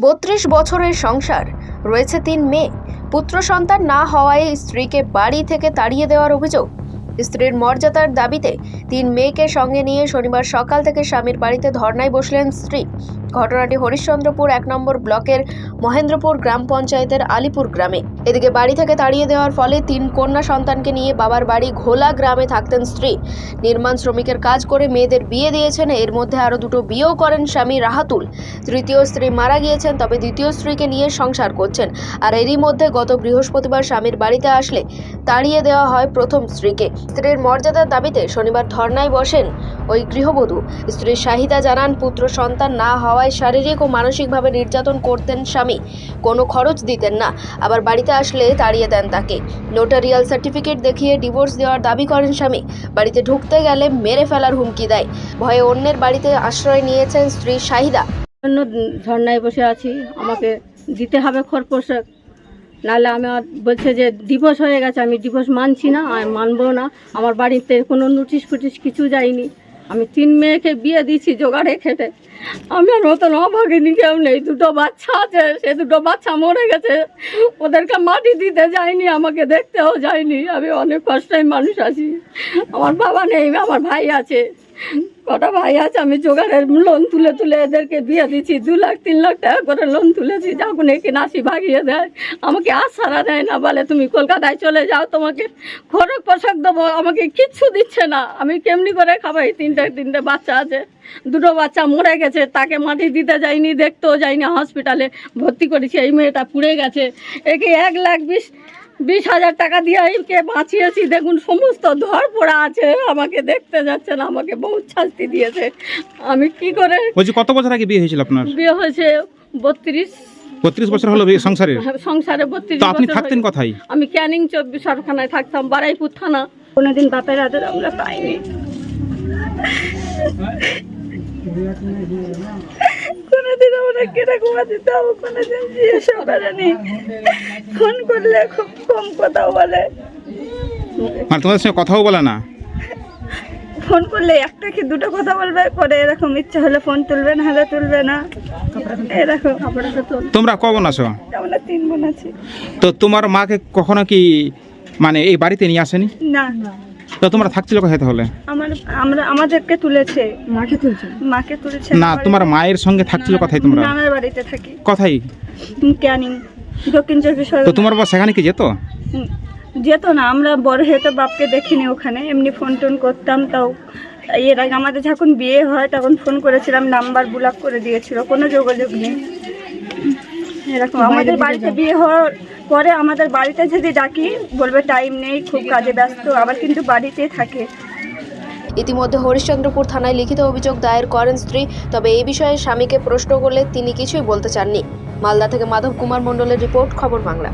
বত্রিশ বছরের সংসার। রয়েছে তিন মেয়ে। পুত্র সন্তান না হওয়ায় স্ত্রীকে বাড়ি থেকে তাড়িয়ে দেওয়ার অভিযোগ। স্ত্রীর মর্যাদার দাবিতে তিন মেয়েকে সঙ্গে নিয়ে শনিবার সকাল থেকে স্বামীর বাড়িতে ধর্নায় বসলেন স্ত্রী। ঘটনাটি হরিশ্চন্দ্রপুর এক নম্বর ব্লকের মহেন্দ্রপুর গ্রাম পঞ্চায়েতের আলিপুর গ্রামে। এদিকে বাড়ি থেকে তাড়িয়ে দেওয়ার ফলে তিন কন্যা সন্তানকে নিয়ে বাবার বাড়ি ঘোলা গ্রামে থাকতেন স্ত্রী। নির্মাণ শ্রমিকের কাজ করে মেয়েদের বিয়ে দিয়েছেন। এর মধ্যে আরও দুটো বিয়েও করেন স্বামী রাহাতুল। তৃতীয় স্ত্রী মারা গিয়েছেন, তবে দ্বিতীয় স্ত্রীকে নিয়ে সংসার করছেন। আর এরই মধ্যে গত বৃহস্পতিবার স্বামীর বাড়িতে আসলে তাড়িয়ে দেওয়া হয় প্রথম স্ত্রীকে। স্ত্রীর মর্যাদার দাবিতে শনিবার ধর্নায় বসেন ওই গৃহবধূ। স্ত্রী শাহিদা জানান, পুত্র সন্তান না হওয়ায় শারীরিক ও মানসিকভাবে নির্যাতন করতেন স্বামী। কোনো খরচ দিতেন না, আবার বাড়িতে আসলে তাড়িয়ে দেন তাকে। নোটারিয়াল সার্টিফিকেট দেখিয়ে ডিভোর্স দেওয়ার দাবি করেন স্বামী। বাড়িতে ঢুকতে গেলে মেরে ফেলার হুমকি দেয়। ভয়ে অন্যের বাড়িতে আশ্রয় নিয়েছেন স্ত্রী শাহিদা। ধর্নায় বসে আছি, আমাকে দিতে হবে খরপোশাক নাহলে আমার বলছে যে ডিভোর্স হয়ে গেছে, আমি ডিভোর্স মানছি না আমি মানবো না। আমার বাড়িতে কোনো নোটিশ ফুটিশ কিছু যায়নি। আমি তিন মেয়েকে বিয়ে দিয়েছি জোগাড়ে খেটে। আমার মতন অভাগিনী কেউ নেই, দুটো বাচ্চা আছে, সে দুটো বাচ্চা মরে গেছে। ওদেরকে মাটি দিতে যায়নি, আমাকে দেখতেও যায়নি। আমি অনেক কষ্টের মানুষ আছি। আমার বাবা নেই, আমার ভাই আছে। কটা ভাই আছে, আমি জোগাড়ের লোন তুলে তুলে এদেরকে বিয়ে দিচ্ছি দু লাখ, তিন লাখ টাকা করে লোন তুলেছি, যখন একে নাসি ভাগিয়ে দেয়, আমাকে আর সারা দেয় না, বলে, তুমি কলকাতায় চলে যাও, তোমাকে খরচ পোশাক দেবো, আমাকে কিচ্ছু দিচ্ছে না, আমি কেমনি করে খাবাই? তিনটে তিনটে বাচ্চা আছে, দুটো বাচ্চা মরে গেছে, তাকে মাটি দিতে যাইনি, দেখতেও যাইনি হসপিটালে ভর্তি করেছি, এই মেয়েটা পুড়ে গেছে, একে এক লাখ বিশ বিশ হাজার টাকা দিয়ে একে বাঁচিয়েছি। দেখুন সমস্ত ধর পড়া আছে। আমাকে দেখতে যাচ্ছে না আমাকে বহুত শাস্তি দিয়েছে। আমি কি করে বলছি কত বছর আগে বিয়ে হয়েছিল আপনার? বিয়ে হয়েছে বত্রিশ। বত্রিশ বছর হলো বিয়ে সংসারের? সংসারে বত্রিশ আপনি থাকতেন হয়ে- কোথায়? আমি ক্যানিং চব্বিশ সরখানায় থাকতাম বারাইপুর থানা। কোনোদিন বাপের আদর আমরা পাইনি। কেটে ঘুমা দিতাম কোনোদিন জিজ্ঞাসা করেনি ফোন করলে খুব কম কথা বলে। মানে তোমাদের সঙ্গে কথাও বলে না? ফোন করলে একটা কি দুটো কথা বলবে? পরে এরকম ইচ্ছা হলে ফোন তুলবে না হলে তুলবে না। এরকম। তোমরা কখন আসো আমরা তিন বোন আছি। তো তোমার মাকে কখনো কি মানে এই বাড়িতে নিয়ে আসেনি? না। তো তোমরা থাকছিল কোথায় তাহলে? আমার আমরা আমাদেরকে তুলেছে। মাকে তুলছে? মাকে তুলেছে না তোমার মায়ের সঙ্গে থাকছিল কোথায় তোমরা? নানার বাড়িতে থাকি। কোথায়? ক্যানিং দক্ষিণ চব্বিশ তো তোমার বাবা সেখানে কি যেত? যেত না আমরা বড় হয়ে তো বাপকে দেখিনি ওখানে। এমনি ফোন টোন করতাম তাও এর আগে আমাদের যখন বিয়ে হয় তখন ফোন করেছিলাম নাম্বার ব্লক করে দিয়েছিল কোনো যোগাযোগ নেই। এরকম। আমাদের বাড়িতে বিয়ে হওয়ার পরে আমাদের বাড়িতে যদি ডাকি বলবে টাইম নেই খুব কাজে ব্যস্ত আবার কিন্তু বাড়িতে থাকে। ইতিমধ্যে হরিশ্চন্দ্রপুর থানায় লিখিত অভিযোগ দায়ের করেন স্ত্রী তবে এই বিষয়ে স্বামীকে প্রশ্ন করলে তিনি কিছুই বলতে চাননি। মালদা থেকে মাধব কুমার মণ্ডলের রিপোর্ট খবর বাংলা।